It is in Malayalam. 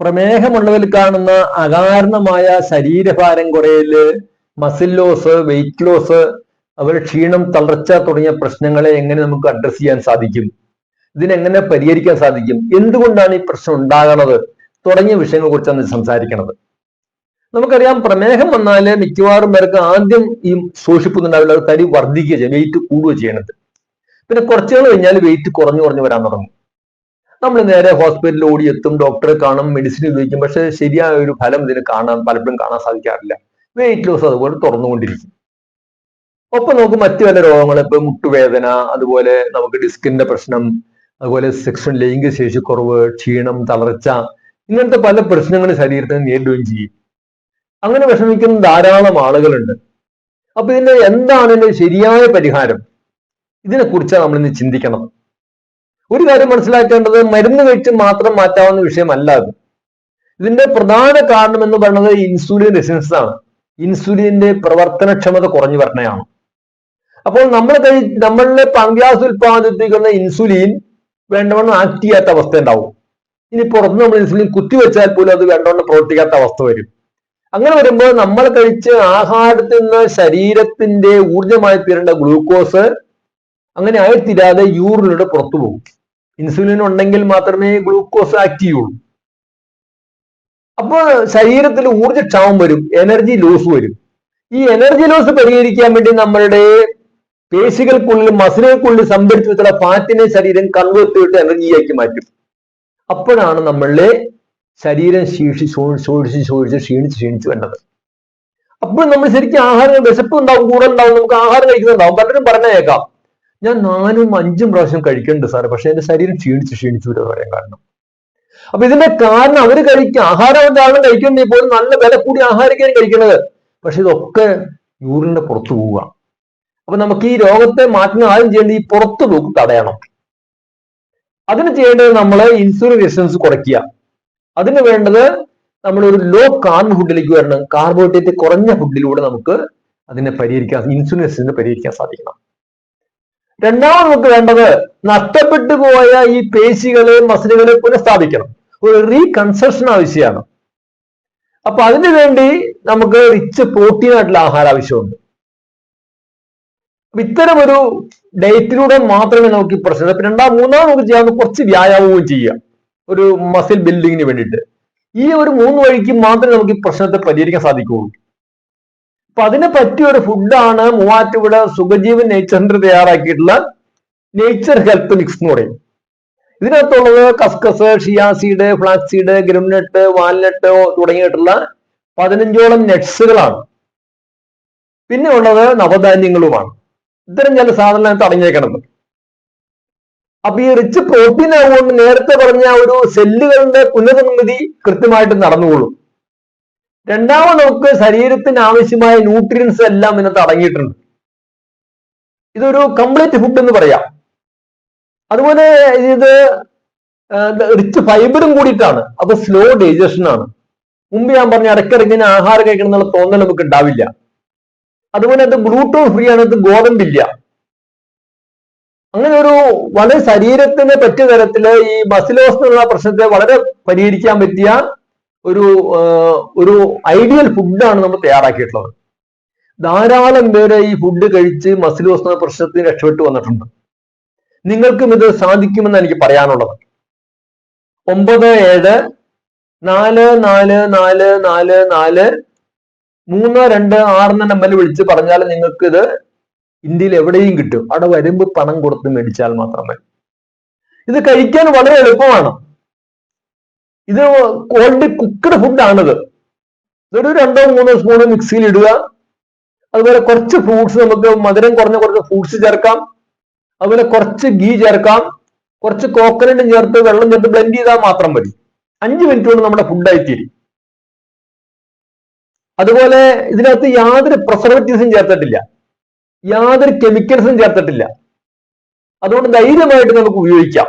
പ്രമേഹമുള്ളവരിൽ കാണുന്ന അകാരണമായ ശരീരഭാരം കുറയൽ മസിൽ ലോസ് വെയിറ്റ് ലോസ് അവരുടെ ക്ഷീണം തളർച്ച തുടങ്ങിയ പ്രശ്നങ്ങളെ എങ്ങനെ നമുക്ക് അഡ്രസ് ചെയ്യാൻ സാധിക്കും? ഇതിനെങ്ങനെ പരിഹരിക്കാൻ സാധിക്കും? എന്തുകൊണ്ടാണ് ഈ പ്രശ്നം ഉണ്ടാകുന്നത് തുടങ്ങിയ വിഷയങ്ങളെ കുറിച്ചാണ് സംസാരിക്കുന്നത് നമുക്കറിയാം പ്രമേഹം വന്നാൽ മിക്കവാറും പേർക്ക് ആദ്യം ഈ സൂക്ഷിപ്പുന്നുണ്ടാവില്ല തരി വർദ്ധിക്കുക ചെയ്യും വെയിറ്റ് കൂടുകയോ ചെയ്യണത്. പിന്നെ കുറച്ചുകൾ കഴിഞ്ഞാൽ വെയിറ്റ് കുറഞ്ഞു കുറഞ്ഞു വരാൻ തുടങ്ങും. നമ്മൾ നേരെ ഹോസ്പിറ്റലിൽ ഓടി എത്തും ഡോക്ടറെ കാണും മെഡിസിൻ ഉപയോഗിക്കും. പക്ഷെ ശരിയായ ഒരു ഫലം ഇതിന് കാണാൻ പലപ്പോഴും കാണാൻ സാധിക്കാറില്ല. വെയിറ്റ് ലോസ് അതുപോലെ തുറന്നുകൊണ്ടിരിക്കും. ഒപ്പം നമുക്ക് മറ്റു പല രോഗങ്ങൾ ഇപ്പൊ മുട്ടുവേദന അതുപോലെ നമുക്ക് ഡിസ്കിന്റെ പ്രശ്നം അതുപോലെ സെക്ഷൻ ലൈംഗിക ശേഷി കുറവ് ക്ഷീണം തളർച്ച ഇങ്ങനത്തെ പല പ്രശ്നങ്ങളും ശരീരത്തിന് നേരിടുകയും ചെയ്യും. അങ്ങനെ വിഷമിക്കുന്ന ധാരാളം ആളുകളുണ്ട്. അപ്പൊ ഇതിന്റെ എന്താണ് ഇതിന്റെ ശരിയായ പരിഹാരം? ഇതിനെ കുറിച്ചാണ് നമ്മൾ ഇന്ന് ചിന്തിക്കണം. ഒരു കാര്യം മനസ്സിലാക്കേണ്ടത് മരുന്ന് കഴിച്ച് മാത്രം മാറ്റാവുന്ന വിഷയമല്ല അത്. ഇതിന്റെ പ്രധാന കാരണം എന്ന് പറയുന്നത് ഇൻസുലിൻ റെസിസ്റ്റൻസ് ആണ്. ഇൻസുലിന്റെ പ്രവർത്തനക്ഷമത കുറഞ്ഞു വരണയാണ്. അപ്പോൾ നമ്മൾ കഴി നമ്മളിലെ പങ്കാസ് ഉൽപ്പാദിപ്പിക്കുന്ന ഇൻസുലിൻ വേണ്ടവണ്ണം ആക്ട് ചെയ്യാത്ത അവസ്ഥ ഉണ്ടാവും. ഇനി പുറത്ത് നമ്മൾ ഇൻസുലിൻ കുത്തിവെച്ചാൽ പോലും അത് വേണ്ടവണ്ണം പ്രവർത്തിക്കാത്ത അവസ്ഥ വരും. അങ്ങനെ വരുമ്പോൾ നമ്മൾ കഴിച്ച് ആഹാരത്തിൽ നിന്ന് ശരീരത്തിന്റെ ഊർജമായി തീരേണ്ട ഗ്ലൂക്കോസ് അങ്ങനെ ആയിത്തീരാതെ യൂറിനിലൂടെ പുറത്തു പോകും. ഇൻസുലിൻ ഉണ്ടെങ്കിൽ മാത്രമേ ഗ്ലൂക്കോസ് ആക്ട് ചെയ്യുള്ളൂ അപ്പോൾ ശരീരത്തിൽ ഊർജക്ഷാമം വരും എനർജി ലോസ് വരും. ഈ എനർജി ലോസ് പരിഹരിക്കാൻ വേണ്ടി നമ്മളുടെ പേശികൾക്കുള്ളിൽ മസിലുകൾക്കുള്ളിൽ സംഭരിച്ചു വെച്ചുള്ള ഫാറ്റിനെ ശരീരം കൺവേർട്ട് ചെയ്തിട്ട് എനർജിയാക്കി മാറ്റും. അപ്പോഴാണ് നമ്മളുടെ ശരീരം ശീഷി ശോഷിച്ച് ശോഷിച്ച് ക്ഷീണിച്ച് ക്ഷീണിച്ച് വേണ്ടത് അപ്പോൾ നമ്മൾ ശരിക്കും ആഹാരം വിശപ്പ് ഉണ്ടാവും കൂടെ ഉണ്ടാവും നമുക്ക് ആഹാരം കഴിക്കുന്നുണ്ടാവും. പലരും പറഞ്ഞേക്കാം. ഞാൻ നാലും അഞ്ചും പ്രാവശ്യം കഴിക്കുന്നുണ്ട് സാറ്. പക്ഷെ എന്റെ ശരീരം ക്ഷീണിച്ച് ക്ഷീണിച്ചു എന്ന് പറയാൻ കാരണം. അപ്പൊ ഇതിന്റെ കാരണം അവർ കഴിക്കുക ആഹാരം ഒരാളും കഴിക്കുന്നുണ്ട് പോലും നല്ല വില കൂടി ആഹാരിക്കാൻ കഴിക്കുന്നത്. പക്ഷെ ഇതൊക്കെ യൂറിന്റെ പുറത്തു പോവുക. അപ്പൊ നമുക്ക് ഈ രോഗത്തെ മാറ്റുന്ന ആദ്യം ചെയ്യേണ്ടത് ഈ പുറത്തു പോക്ക് തടയണം. അതിന് ചെയ്യേണ്ടത് നമ്മൾ ഇൻസുലിൻ റെസിസ്റ്റൻസ് കുറയ്ക്കുക. അതിന് വേണ്ടത് നമ്മൾ ഒരു ലോ കാർബ് ഫുഡിലേക്ക് വരണം. കാർബോഹൈഡ്രേറ്റ് കുറഞ്ഞ ഫുഡിലൂടെ നമുക്ക് അതിനെ പരിഹരിക്കാൻ ഇൻസുലിൻ റെസിസ്റ്റൻസ് പരിഹരിക്കാൻ സാധിക്കണം. രണ്ടാമത് നമുക്ക് വേണ്ടത് നഷ്ടപ്പെട്ടു പോയ ഈ പേശികളെ മസിലുകളെ പുനഃസ്ഥാപിക്കണം. ഒരു റീകൺസ്ട്രക്ഷൻ ആവശ്യമാണ്. അപ്പൊ അതിനു വേണ്ടി നമുക്ക് റിച്ച് പ്രോട്ടീൻ ആയിട്ടുള്ള ആഹാരം ആവശ്യമുണ്ട്. ഇത്തരം ഒരു ഡയറ്റിലൂടെ മാത്രമേ നമുക്ക് ഈ പ്രശ്നം. അപ്പൊ രണ്ടാം മൂന്നാം നമുക്ക് ചെയ്യാവുന്ന കുറച്ച് വ്യായാമവും ചെയ്യാം. ഒരു മസിൽ ബിൽഡിങ്ങിന് വേണ്ടിയിട്ട്. ഈ ഒരു മൂന്ന് വഴിക്ക് മാത്രമേ നമുക്ക് ഈ പ്രശ്നത്തെ പരിഹരിക്കാൻ സാധിക്കുകയുള്ളൂ. അപ്പൊ അതിനെ പറ്റിയ ഒരു ഫുഡാണ് മൂവാറ്റുപുഴ സുഖജീവൻ നേച്ചറിന്റെ തയ്യാറാക്കിയിട്ടുള്ള നേച്ചർ ഹെൽത്ത് മിക്സ് എന്ന് പറയും. ഇതിനകത്തുള്ളത് കസ്കസ് ഷിയാസീഡ് ഫ്ലാക്സീഡ് ഗ്രംനട്ട് വാൽനട്ട് തുടങ്ങിയിട്ടുള്ള പതിനഞ്ചോളം നെറ്റ്സുകളാണ് പിന്നെ ഉള്ളത് നവധാന്യങ്ങളുമാണ്. ഇത്തരം ചില സാധനങ്ങൾ അടങ്ങിയേക്കണത് അപ്പൊ ഈ റിച്ച് പ്രോട്ടീൻ ആവുകൊണ്ട് നേരത്തെ പറഞ്ഞ ഒരു സെല്ലുകളുടെ പുനർനിർമ്മിതി കൃത്യമായിട്ട് നടന്നുകൊള്ളും. രണ്ടാമത് നമുക്ക് ശരീരത്തിന് ആവശ്യമായ ന്യൂട്രിയൻസ് എല്ലാം ഇതിനകത്ത് അടങ്ങിയിട്ടുണ്ട്. ഇതൊരു കംപ്ലീറ്റ് ഫുഡ് എന്ന് പറയാം. അതുപോലെ ഇത് റിച്ച് ഫൈബറും കൂടിയിട്ടാണ്. അപ്പൊ സ്ലോ ഡൈജഷൻ ആണ്. മുമ്പ് ഞാൻ പറഞ്ഞ ഇടയ്ക്കിടയ്ക്ക് ആഹാരം കഴിക്കണം എന്നുള്ള തോന്നൽ നമുക്ക് ഉണ്ടാവില്ല. അതുപോലെ അത് ഗ്ലൂട്ടോൺ ഫ്രീ ആണ് ഇത് ഗോതമ്പില്ല അങ്ങനെ ഒരു വളരെ ശരീരത്തിന് പറ്റിയ തരത്തിൽ ഈ മസിലോസ് എന്നുള്ള പ്രശ്നത്തെ വളരെ പരിഹരിക്കാൻ പറ്റിയ ഒരു ഒരു ഐഡിയൽ ഫുഡാണ് നമ്മൾ തയ്യാറാക്കിയിട്ടുള്ളത്. ധാരാളം പേര് ഈ ഫുഡ് കഴിച്ച് മസിൽ വസ്തുന്ന പ്രശ്നത്തിന് രക്ഷപ്പെട്ടു വന്നിട്ടുണ്ട്. നിങ്ങൾക്കും ഇത് സാധിക്കുമെന്ന് എനിക്ക് പറയാനുള്ളത്. ഒമ്പത് ഏഴ് നാല് നാല് നാല് നാല് നാല് മൂന്ന് രണ്ട് ആറ് എന്ന നമ്പറിൽ വിളിച്ച് പറഞ്ഞാൽ നിങ്ങൾക്ക് ഇത് ഇന്ത്യയിൽ എവിടെയും കിട്ടും. അവിടെ വരുമ്പോൾ പണം കൊടുത്ത് മേടിച്ചാൽ മാത്രമേ മതി. ഇത് കഴിക്കാൻ വളരെ എളുപ്പമാണ്. ഇത് ഓൾറെഡി കുക്കഡ് ഫുഡാണിത് ഇതൊരു രണ്ടോ മൂന്നോ സ്പൂൺ മിക്സിയിൽ ഇടുക. അതുപോലെ കുറച്ച് ഫ്രൂട്ട്സ് നമുക്ക് മധുരം കുറഞ്ഞ കുറച്ച് ഫ്രൂട്ട്സ് ചേർക്കാം. അതുപോലെ കുറച്ച് ഗീ ചേർക്കാം. കുറച്ച് കോക്കനട്ട് ചേർത്ത് വെള്ളം ചേർത്ത് ബ്ലെൻഡ് ചെയ്താൽ മാത്രം മതി. അഞ്ച് മിനിറ്റ് കൊണ്ട് നമ്മുടെ ഫുഡായി തീരും അതുപോലെ ഇതിനകത്ത് യാതൊരു പ്രിസർവേറ്റീവ്സും ചേർത്തിട്ടില്ല. യാതൊരു കെമിക്കൽസും ചേർത്തിട്ടില്ല. അതുകൊണ്ട് ധൈര്യമായിട്ട് നമുക്ക് ഉപയോഗിക്കാം.